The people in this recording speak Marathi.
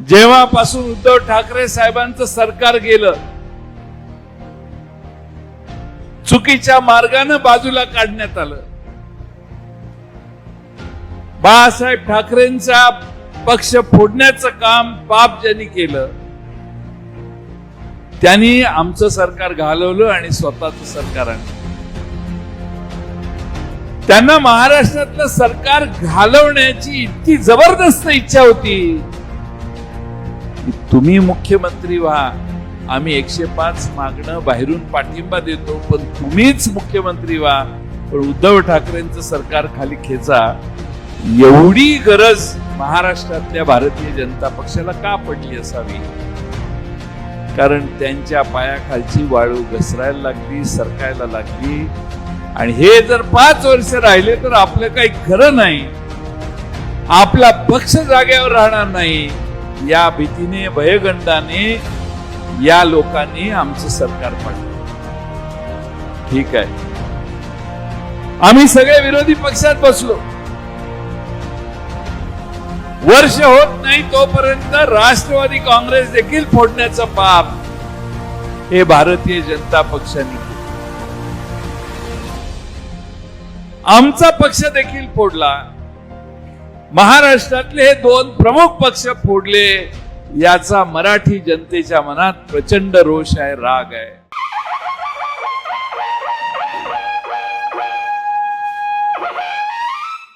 जेव्हापासून उद्धव ठाकरे साहेबांचं सरकार गेलं चुकीच्या मार्गानं बाजूला काढण्यात आलं. बाळासाहेब ठाकरेंचा पक्ष फोडण्याचं काम बाप ज्यांनी केलं त्यांनी आमचं सरकार घालवलं आणि स्वतःच सरकार आणलं. त्यांना महाराष्ट्रातलं सरकार घालवण्याची इतकी जबरदस्त इच्छा होती. की तुम्ही मुख्यमंत्री व्हा. आम्ही एकशे पाच मागणं बाहेरून पाठिंबा देतो पण तुम्हीच मुख्यमंत्री व्हा. पण उद्धव ठाकरेंचं सरकार खाली खेचा. एवढी गरज महाराष्ट्रातल्या भारतीय जनता पक्षाला का पडली असावी? कारण त्यांच्या पायाखालची वाळू घसरायला लागली सरकायला लागली. आणि हे जर पाच वर्ष राहिले तर आपलं काही खरं नाही. आपला पक्ष जागेवर राहणार नाही. या भीतीने भयगंडाने या लोकांनी आमचं सरकार पाडलं. ठीक आहे. आम्ही सगळे विरोधी पक्षात बसलो. वर्ष होत नाही तोपर्यंत राष्ट्रवादी काँग्रेस देखील फोडण्याचं पाप हे भारतीय जनता पक्षाने आमचा पक्ष देखील फोडला. महाराष्ट्रातले हे दोन प्रमुख पक्ष फोडले याचा मराठी जनतेच्या मनात प्रचंड रोष आहे राग आहे.